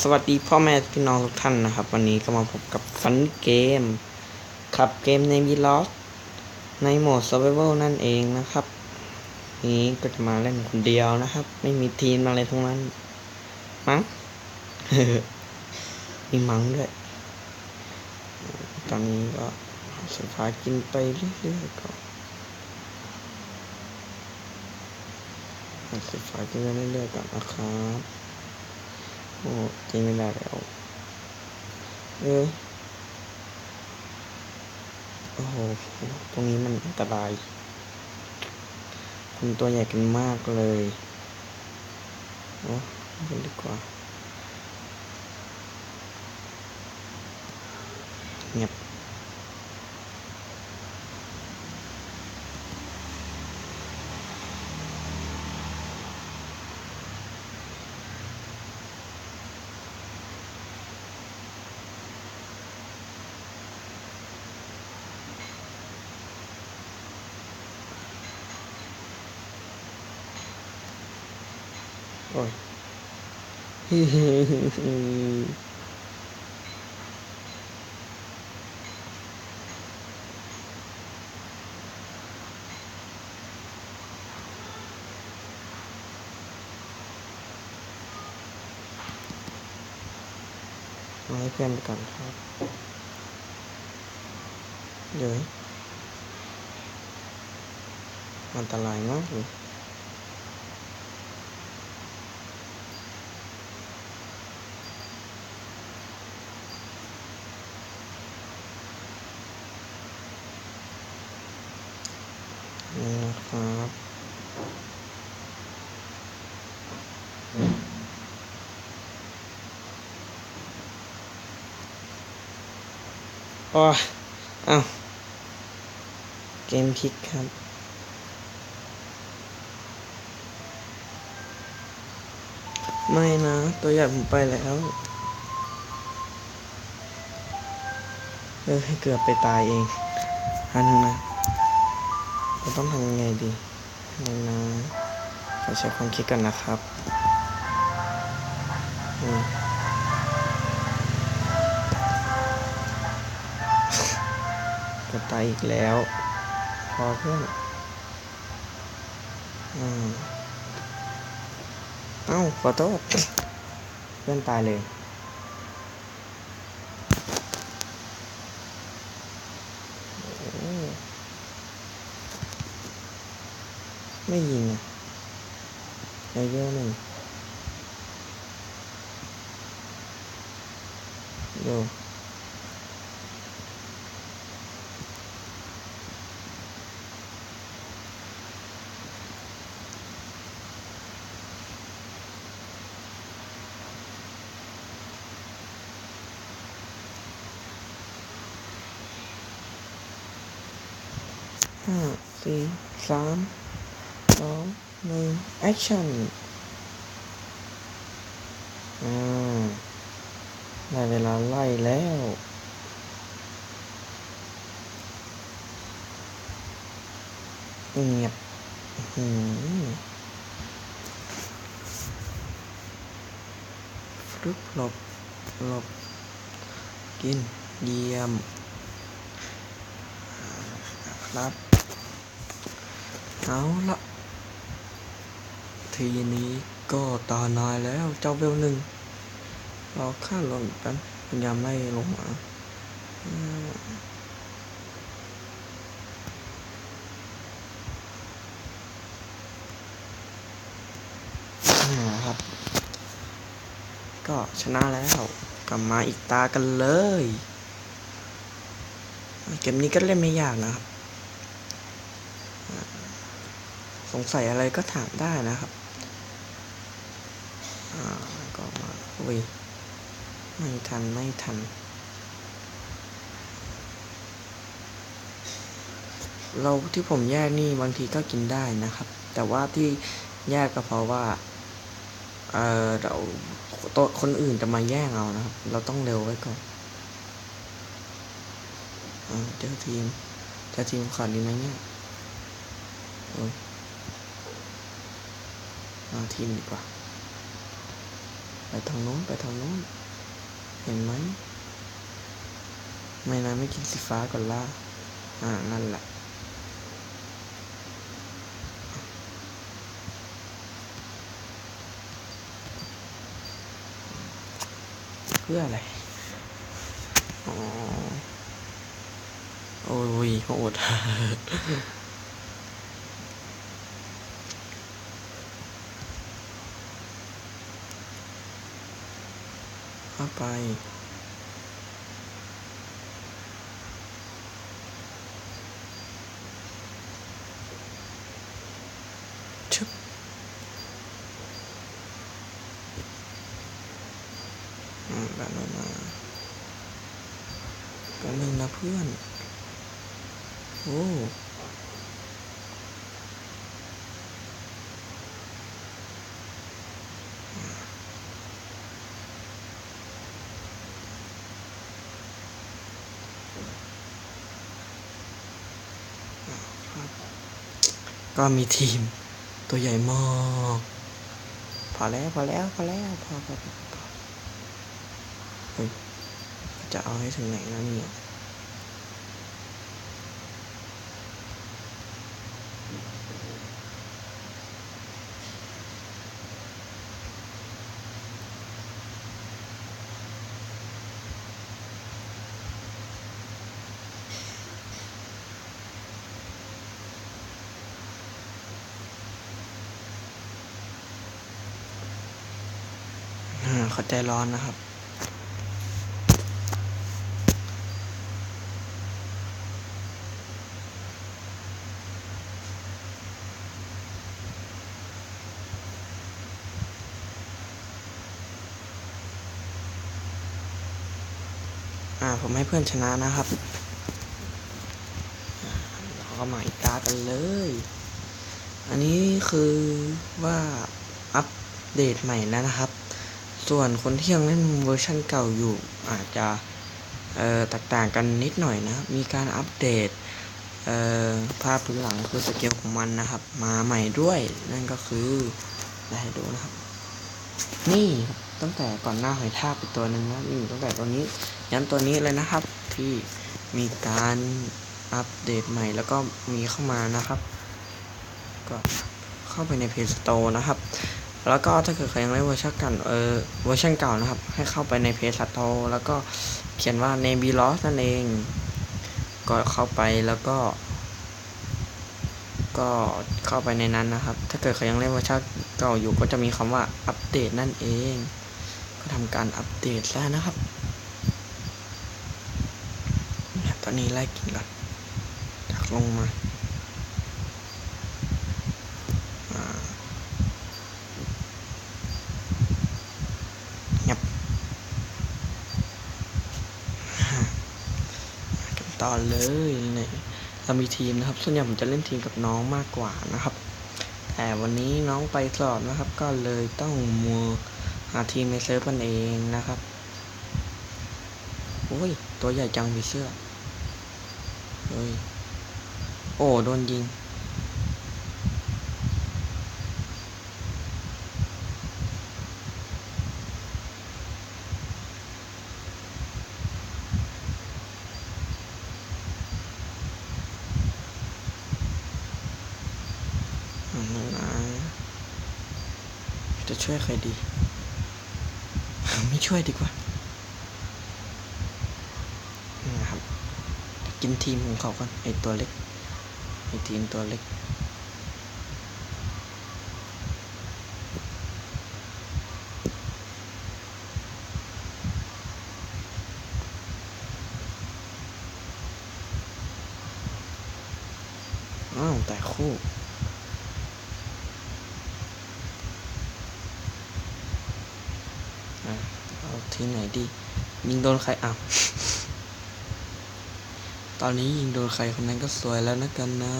สวัสดีพ่อแม่พี่น้องทุกท่านนะครับ วันนี้ก็มาพบกับฟันเกมขับเกมในวีล็อกในโหมด Survival นั่นเองนะครับ นี้ก็จะมาเล่นคนเดียวนะครับ ไม่มีทีมอะไรทั้งนั้น มั้งมีมั้งด้วย ตอนนี้ก็สายฟ้ากินไปเรื่อยๆก่อนสายฟ้ากินไปเรื่อยๆก่อนนะครับ โอ้กิงไม่ได้แล้ว เอ้ยโอ้โห ตรงนี้มันอันตรายคุณตัวใหญ่กันมากเลย โอ้ยดีกว่า เงียบ โอ้ยมาให้เพื่อนไปก่อนครับ เดี๋ยวอันตรายมากเลย นี่นะครับโอ้อ้าวเกมพลิกครับไม่นะ ตัวใหญ่ผมไปแล้ว เออให้เกือบไปตายเองอันนะ เราต้องทำยังไงดีนี่นะขอใช้ความคิดกันนะครับอืมจะตายอีกแล้ว พอเพื่อนอืมเอ้าขอโทษเพื่อนตายเลย ไม่ยิงอะเลเวลหนึ่งดูห้าสี่สาม หนึ่งแอคชั่นอ่าได้เวลาไล่แล้วเงียบหือฟลุปหลบหลบ กิน เยี่ยม ครับ เอาละ ทีนี้ก็ตานายแล้วเจ้าเวลหนึ่งรอข้าลงแป๊บพยายามไม่ลงมาอืมอ่าครับ ก็ชนะแล้วกลับมาอีกตากันเลย เกมนี้ก็เล่นไม่ยากนะครับ สงสัยอะไรก็ถามได้นะครับ อ่าก็มาอุ้ยไม่ทันไม่ทัน เราที่ผมแยกนี่บางทีก็กินได้นะครับ แต่ว่าที่แยกก็เพราะว่าเออเราตัวคนอื่นจะมาแย่งเอานะครับ เราต้องเร็วไว้ก่อนอ่าเจอทีมเจอทีมขาดดีไหมเนี่ยโอ้ยมาทีมดีกว่า ไปทางโน้นไปทางโน้น เห็นไหม ไม่นะไม่กินสีฟ้าก่อนล่ะ อ่า นั่นแหละเพื่ออะไร อ๋อ โอ้ยโหด เข้าไปชึบแบบนั้นมากันหนึ่งนะเพื่อน โอ้ ก็มีทีมตัวใหญ่มากพอแล้วพอแล้วพอแล้วพอพอพอจะเอาให้ถึงไหนแล้วเนี่ย เขาใจร้อนนะครับ อ่า ผมให้เพื่อนชนะนะครับ เราก็มาอีกตากันเลย อันนี้คือว่าอัปเดตใหม่แล้วนะครับ ส่วนคนที่ยังเล่นเวอร์ชันเก่าอยู่อาจจะแตกต่างกันนิดหน่อยนะ มีการอัปเดตภาพพื้นหลังคือสเกลของมันนะครับ มาใหม่ด้วย นั่นก็คือได้ให้ดูนะครับ นี่ตั้งแต่ก่อนหน้าหอยทากไปตัวหนึ่งนะนี่ตั้งแต่ตัวนี้ยันตัวนี้เลยนะครับ ที่มีการอัปเดตใหม่แล้วก็มีเข้ามานะครับ ก็เข้าไปในเพจสโตร์นะครับ แล้วก็ถ้าเกิดใครยังไม่เวอร์ชันกันเออเวอร์ชันเก่านะครับ ให้เข้าไปในเพจสโตร์แล้วก็เขียนว่า name b e l o s นั่นเอง ก็เข้าไปแล้วก็ ก็เข้าไปในนั้นนะครับ ถ้าเกิดใครยังเล่นเวอร์ชันเก่าอยู่ก็จะมีคำว่าอัปเดตนั่นเอง ก็ทำการอัปเดตแล้วนะครับ ตอนนี้ไล่กินก่อนจากลงมาอ่างับกัน ต่อเลยเนี่ยเรามีทีมนะครับ ส่วนใหญ่ผมจะเล่นทีมกับน้องมากกว่านะครับ แต่วันนี้น้องไปสอบนะครับ ก็เลยต้องมัวหาทีมในเซิร์ฟมันเองนะครับโอ้ยตัวใหญ่จังมีเสื้อเฮ้ยโอ้โดนยิง อืมนะ จะช่วยใครดี ไม่ช่วยดีกว่านะครับ กินทีมของเขาก่อนไอตัวเล็กไอทีมตัวเล็กอ้าวแต่คู่ อะเอา ที่ไหนดี ยิงโดนใครอะตอนนี้ยิงโดนใครคนนั้นก็สวยแล้วนะกันนะ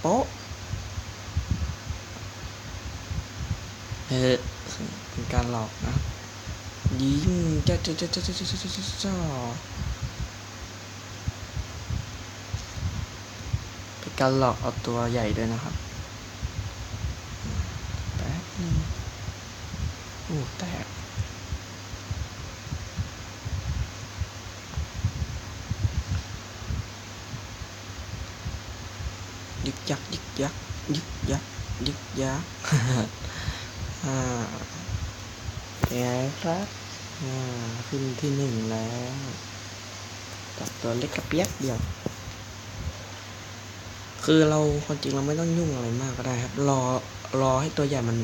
โป๊ะเออเป็นการหลอกนะยิงจ้าจ้าจ้าจ้าจ้าจ้าจ้าจ้าจ้าเป็นการหลอกเอาตัวใหญ่ด้วยนะครับแป๊บนึง อ้แตก ยึกยักยึกยักยึกยักยึกยักอ่าเป็นไงครับอ่าขึ้นที่หนึ่งแล้วจับตัวเล็กกระเปียกเดียว คือเราความจริงเราไม่ต้องยุ่งอะไรมากก็ได้ครับ รอรอให้ตัวใหญ่มัน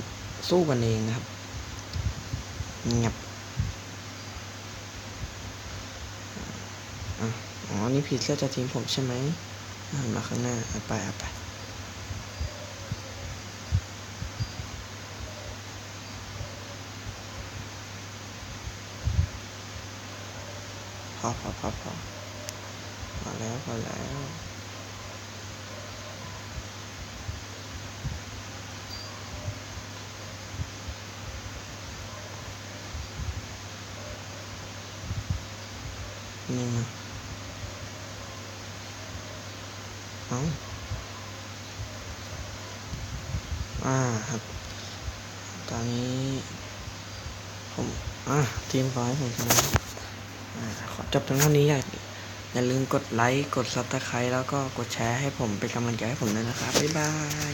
สู้กันเองนะครับเงียบอะอ๋อ นี่ผีเสื้อจะทีมผมใช่ไหมอะมาข้างหน้าเอาไปเอาไป พอพอพอพอพอแล้วพอแล้วนี่มาเอาอ่าครับ ตอนนี้ ผม อ่าทีมขอให้ผมชนะ อ่าขอจบตรงเท่านี้อย่าอย่าลืมกดไลค์ กดซับสไครต์แล้วก็กดแชร์ให้ผมเป็นกำลังใจให้ผมด้วยนะครับ บ๊ายบาย